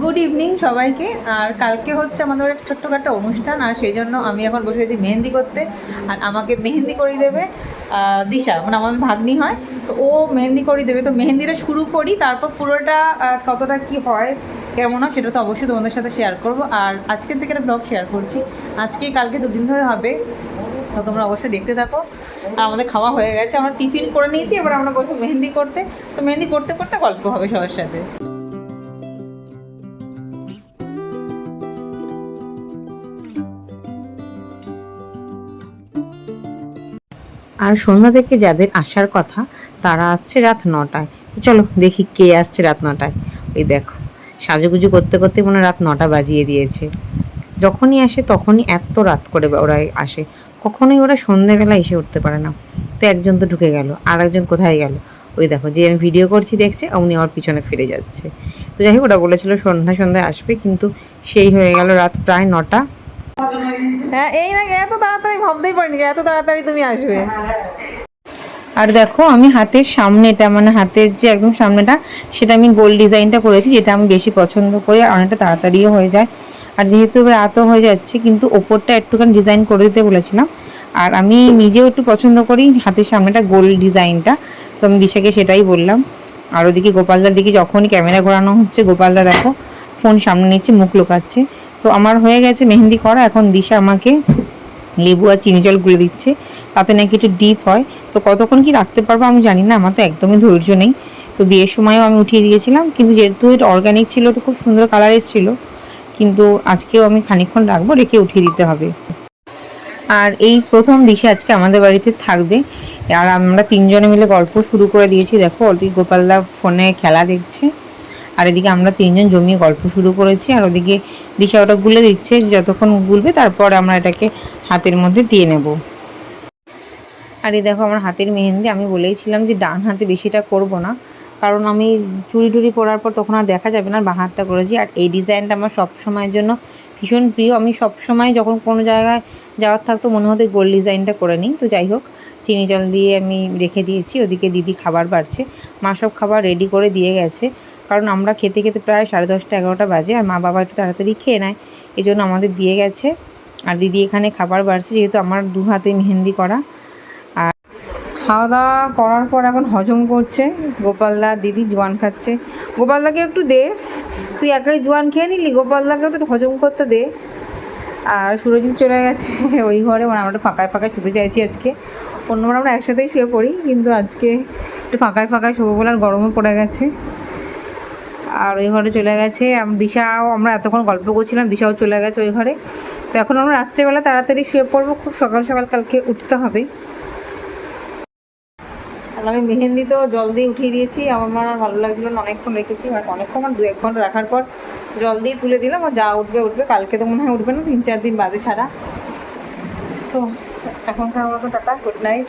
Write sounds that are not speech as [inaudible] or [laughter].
Good evening সবাইকে। আর কালকে হচ্ছে আমাদের একটা ছোট্টখাটো অনুষ্ঠান, আর সেই জন্য আমি এখন বসে গেছি মেহেন্দি করতে, আর আমাকে মেহেন্দি করিয়ে দেবে দিশা মানে আমার ভাগ্নি হয়। তো ও মেহেন্দি করিয়ে দেবে। তো মেহেন্দিটা শুরু করি, তারপর পুরোটা কতটা কি হয়, কেমন হয় সেটা তো অবশ্যই তোমাদের সাথে শেয়ার করব। আর আজকের থেকে একটা ব্লগ শেয়ার করছি। আজকে কালকে দুদিন ধরে হবে, তো তোমরা অবশ্যই দেখতে থাকো। আর আমাদের খাওয়া হয়ে গেছে, আমরা টিফিন করে নিয়েছি, এবার আমরা বসে মেহেন্দি করতে। তো মেহেন্দি করতে করতে গল্প হবে সবার সাথে। আর সন্ধ্যা থেকে যাদের আসার কথা, তারা আসছে রাত নটায়। চলো দেখি কে আসছে রাত নটায়। ওই দেখো, সাজুগুজু করতে করতে মনে রাত নটা বাজিয়ে দিয়েছে। যখনই আসে তখনই এত রাত করে ওরা আসে। কখনোই ওরা সন্ধ্যেবেলা এসে উঠতে পারে না। তো একজন তো ঢুকে গেল আর একজন কোথায় গেল? ওই দেখো, যে আমি ভিডিও করছি দেখছে অমনি আমার পিছনে ফিরে যাচ্ছে। তো যাই হোক, ওরা বলেছিল সন্ধ্যা সন্ধ্যায় আসবে, কিন্তু সেই হয়ে গেল রাত প্রায় নটা। হ্যাঁ এই না, এত তাড়াতাড়ি ভাবতেই পারিনি এত তাড়াতাড়ি তুমি আসবে। আর দেখো, আমি হাতের সামনেটা মানে হাতের যে একদম সামনেটা, সেটা আমি গোল ডিজাইনটা করেছি, যেটা আমি বেশি পছন্দ করি আর অনেকটা তাড়াতাড়িও হয়ে যায়। আর যেহেতু এবার রাতও হয়ে যাচ্ছে, কিন্তু ওপরটা একটুখানি ডিজাইন করে দিতে বলেছিলাম। আর আমি নিজেও একটু পছন্দ করি হাতের সামনেটা, গোল ডিজাইনটা। তো আমি দিশাকে সেটাই বললাম। আর ওদিকে গোপালদার দিকে যখনই ক্যামেরা ঘোরানো হচ্ছে, গোপালদা দেখো, ফোন সামনে নিচ্ছে, মুখ লুকাচ্ছে। তো আমার হয়ে গেছে, মেহেন্দি করা। এখন দিশা আমাকে লেবু আর চিনি জল গুলে দিচ্ছে। তাতে নাকি একটু ডিপ হয়। তো কতক্ষণ কি রাখতে পারব আমি জানি না, আমার তো একদমই ধৈর্য নেই। তো বিয়ের সময়ও আমি উঠিয়ে দিয়েছিলাম, কিন্তু যেহেতু এটা অর্গানিক ছিল, তো খুব সুন্দর কালার এসেছিল। কিন্তু আজকেও আমি খানিকক্ষণ রাখব, রেখে উঠিয়ে দিতে হবে। আর এই প্রথম দিশা আজকে আমাদের বাড়িতে থাকবে। আর আমরা তিনজনে মিলে গল্প শুরু করে দিয়েছি। দেখো ওদিকে গোপালদা ফোনে খেলা দেখছে। আর এদিকে আমরা তিনজন জমিয়ে গল্প শুরু করেছি, আর ওদিকে দিশা ওটা গুলে দিচ্ছে, যতক্ষণ গুলবে তারপর আমরা এটাকে হাতের মধ্যে দিয়ে নেব। আর এই দেখো আমার হাতের মেহেন্দি, আমি বলেইছিলাম যে ডান হাতে বেশিটা করব না, কারণ আমি চুরি টুরি পরার পর তখন আর দেখা যাবে না বাঁ হাতটা করেছি। আর এই ডিজাইনটা আমার সব সময়ের জন্য ভীষণ প্রিয়। আমি সব সময় যখন কোনো জায়গায় যাওয়ার থাকতো মনে হতো গোল ডিজাইনটা করে নিই। তো যাই হোক, চিনি জল দিয়ে আমি রেখে দিয়েছি, ওদিকে দিদি খাবার বাড়ছে, মা সব খাবার রেডি করে দিয়ে গেছে। কারণ আমরা খেতে খেতে প্রায় সাড়ে দশটা, এগারোটা বাজে আর মা বাবা একটু তাড়াতাড়ি খেয়ে নেয়। এই জন্য আমাদের দিয়ে গেছে। আর দিদি এখানে খাবার বাড়ছে, যেহেতু আমার দু হাতে মেহেন্দি করা। আর খাওয়া দাওয়া করার পর এখন হজম করছে। গোপালদা দিদি জোয়ান খাচ্ছে। গোপালদাকে একটু দে। তুই একাই জোয়ান খেয়ে নিলি গোপালদাকে তো হজম করতে দে। আর সুরজিৎ চলে গেছে [laughs] ওই ঘরে মানে আমরা ফাঁকায় ফাঁকায় শুতে চাইছি আজকে। অন্যবার আমরা একসাথেই শুয়ে পড়ি, কিন্তু আজকে একটু ফাঁকায় ফাঁকায় শোবো বলে আর গরমও পড়ে গেছে। আর ওই ঘরে চলে গেছে। দিশাও, আমরা এতক্ষণ গল্প করছিলাম, দিশাও চলে গেছে ওই ঘরে। তো এখন আমরা রাত্রেবেলা তাড়াতাড়ি শুয়ে পড়ব, খুব সকাল সকাল কালকে উঠতে হবে। আর আমি মেহেন্দি তো জল দিয়ে উঠিয়ে দিয়েছি, আমার মা ভালো লাগছিল না, অনেকক্ষণ রেখেছি আর অনেকক্ষণ আর দু এক ঘণ্টা রাখার পর জল দিয়ে তুলে দিলাম, আর যা উঠবে উঠবে, কালকে তো মনে হয় উঠবে না, তিন চার দিন বাদে ছাড়া। তো এখনকার মতো টাটা গুড নাইট